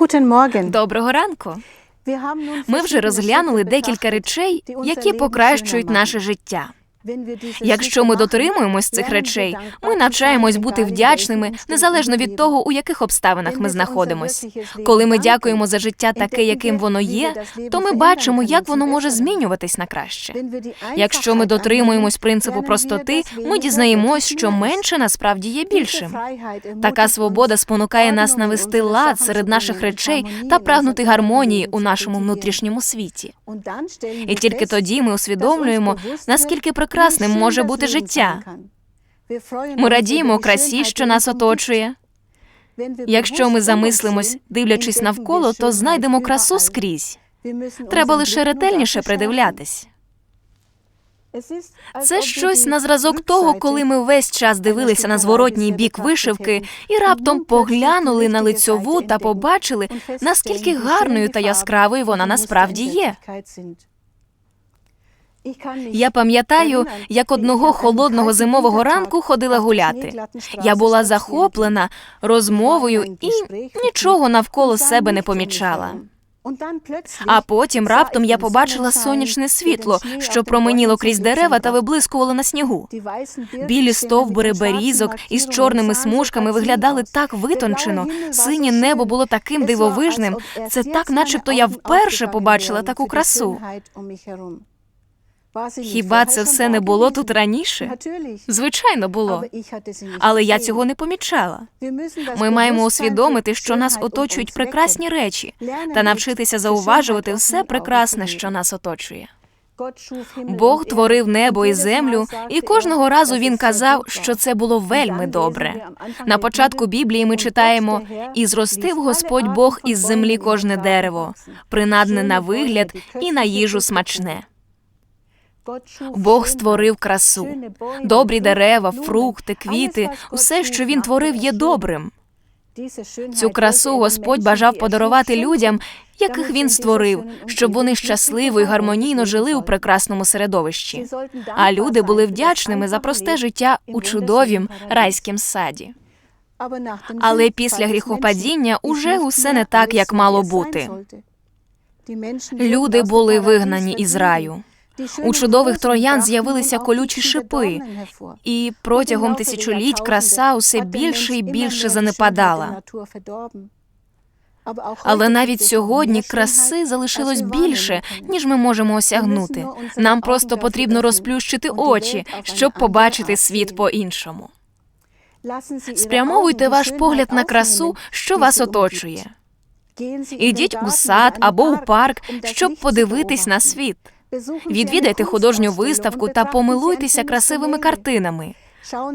Guten Morgen. Доброго ранку. Ми вже розглянули декілька речей, які покращують наше життя. Якщо ми дотримуємось цих речей, ми навчаємось бути вдячними незалежно від того, у яких обставинах ми знаходимось. Коли ми дякуємо за життя таке, яким воно є, то ми бачимо, як воно може змінюватись на краще. Якщо ми дотримуємось принципу простоти, ми дізнаємось, що менше насправді є більшим. Така свобода спонукає нас навести лад серед наших речей та прагнути гармонії у нашому внутрішньому світі. І тільки тоді ми усвідомлюємо, наскільки прекрасним може бути життя. Ми радіємо красі, що нас оточує. Якщо ми замислимось, дивлячись навколо, то знайдемо красу скрізь. Треба лише ретельніше придивлятись. Це щось на зразок того, коли ми весь час дивилися на зворотній бік вишивки і раптом поглянули на лицьову та побачили, наскільки гарною та яскравою вона насправді є. Я пам'ятаю, як одного холодного зимового ранку ходила гуляти. Я була захоплена розмовою і нічого навколо себе не помічала. А потім раптом я побачила сонячне світло, що променіло крізь дерева та виблискувало на снігу. Білі стовбури берізок із чорними смужками виглядали так витончено. Синє небо було таким дивовижним. Це так, начебто, я вперше побачила таку красу. Хіба це все не було тут раніше? Звичайно, було. Але я цього не помічала. Ми маємо усвідомити, що нас оточують прекрасні речі, та навчитися зауважувати все прекрасне, що нас оточує. Бог творив небо і землю, і кожного разу він казав, що це було вельми добре. На початку Біблії ми читаємо: і зростив Господь Бог із землі кожне дерево, принадне на вигляд і на їжу смачне. Бог створив красу, добрі дерева, фрукти, квіти, усе, що він творив, є добрим. Цю красу Господь бажав подарувати людям, яких він створив, щоб вони щасливо і гармонійно жили у прекрасному середовищі. А люди були вдячними за просте життя у чудовім райськім саді. Але після гріхопадіння уже усе не так, як мало бути. Люди були вигнані із раю. У чудових троян з'явилися колючі шипи, і протягом тисячоліть краса усе більше і більше занепадала. Але навіть сьогодні краси залишилось більше, ніж ми можемо осягнути. Нам просто потрібно розплющити очі, щоб побачити світ по-іншому. Спрямовуйте ваш погляд на красу, що вас оточує. Ідіть у сад або у парк, щоб подивитись на світ. Відвідайте художню виставку та помилуйтеся красивими картинами.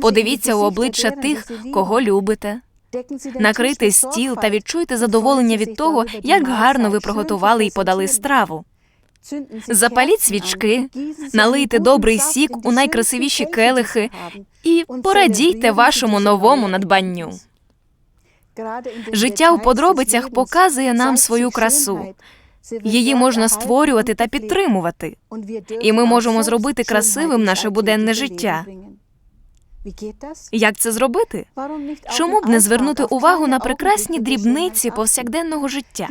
Подивіться у обличчя тих, кого любите. Накрийте стіл та відчуйте задоволення від того, як гарно ви приготували і подали страву. Запаліть свічки, налийте добрий сік у найкрасивіші келихи і порадійте вашому новому надбанню. Життя у подробицях показує нам свою красу. Її можна створювати та підтримувати. І ми можемо зробити красивим наше буденне життя. Як це зробити? Чому б не звернути увагу на прекрасні дрібниці повсякденного життя?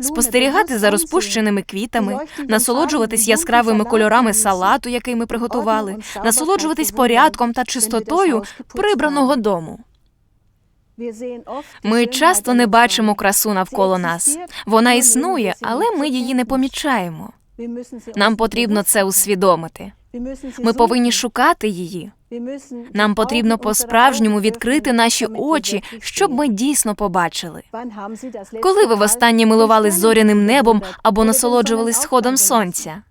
Спостерігати за розпущеними квітами, насолоджуватись яскравими кольорами салату, який ми приготували, насолоджуватись порядком та чистотою прибраного дому. Ми часто не бачимо красу навколо нас. Вона існує, але ми її не помічаємо. Нам потрібно це усвідомити. Ми повинні шукати її. Нам потрібно по-справжньому відкрити наші очі, щоб ми дійсно побачили. Коли ви востаннє милувались зоряним небом або насолоджувались сходом сонця?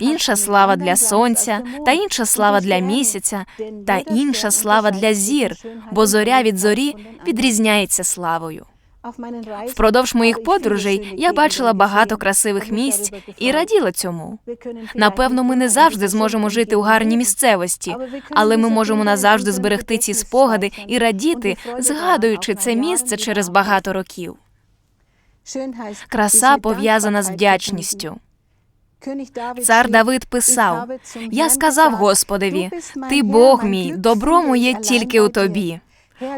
Інша слава для сонця, та інша слава для місяця, та інша слава для зір, бо зоря від зорі відрізняється славою. Впродовж моїх подорожей я бачила багато красивих місць і раділа цьому. Напевно, ми не завжди зможемо жити у гарній місцевості, але ми можемо назавжди зберегти ці спогади і радіти, згадуючи це місце через багато років. Краса пов'язана з вдячністю. Цар Давид писав: Я сказав Господеві, ти Бог мій, добро моє тільки у тобі.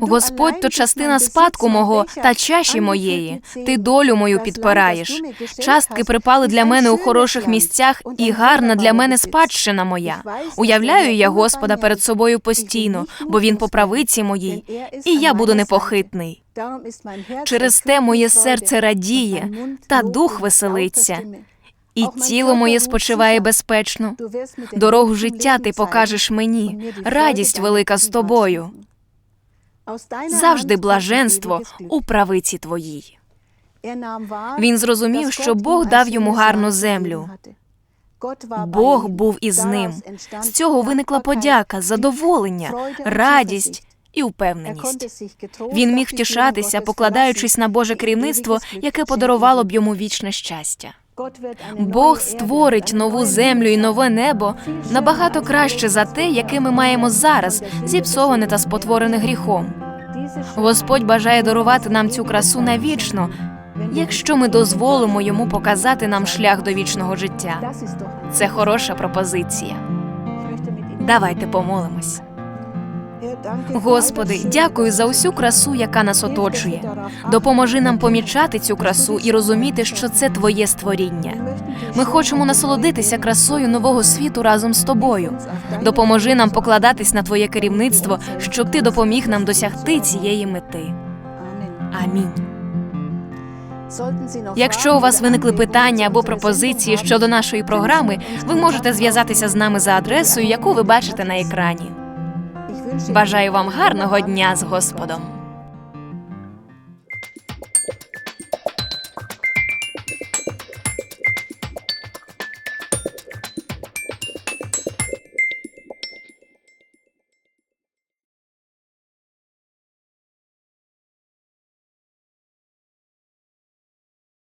Господь то частина спадку мого та чаші моєї. Ти долю мою підпираєш. Частки припали для мене у хороших місцях, і гарна для мене спадщина моя. Уявляю я Господа перед собою постійно, бо він по правиці моїй, і я буду непохитний. Через те моє серце радіє, та дух веселиться, і тіло моє спочиває безпечно. Дорогу життя ти покажеш мені, радість велика з тобою. Завжди блаженство у правиці твоїй. Він зрозумів, що Бог дав йому гарну землю. Бог був із ним. З цього виникла подяка, задоволення, радість і впевненість. Він міг втішатися, покладаючись на Боже керівництво, яке подарувало б йому вічне щастя. Бог створить нову землю і нове небо набагато краще за те, яке ми маємо зараз, зіпсоване та спотворене гріхом. Господь бажає дарувати нам цю красу навічно, якщо ми дозволимо йому показати нам шлях до вічного життя. Це хороша пропозиція. Давайте помолимось. Господи, дякую за усю красу, яка нас оточує. Допоможи нам помічати цю красу і розуміти, що це Твоє створіння. Ми хочемо насолодитися красою нового світу разом з тобою. Допоможи нам покладатись на Твоє керівництво, щоб ти допоміг нам досягти цієї мети. Амінь. Якщо у вас виникли питання або пропозиції щодо нашої програми, ви можете зв'язатися з нами за адресою, яку ви бачите на екрані. Бажаю вам гарного дня з Господом.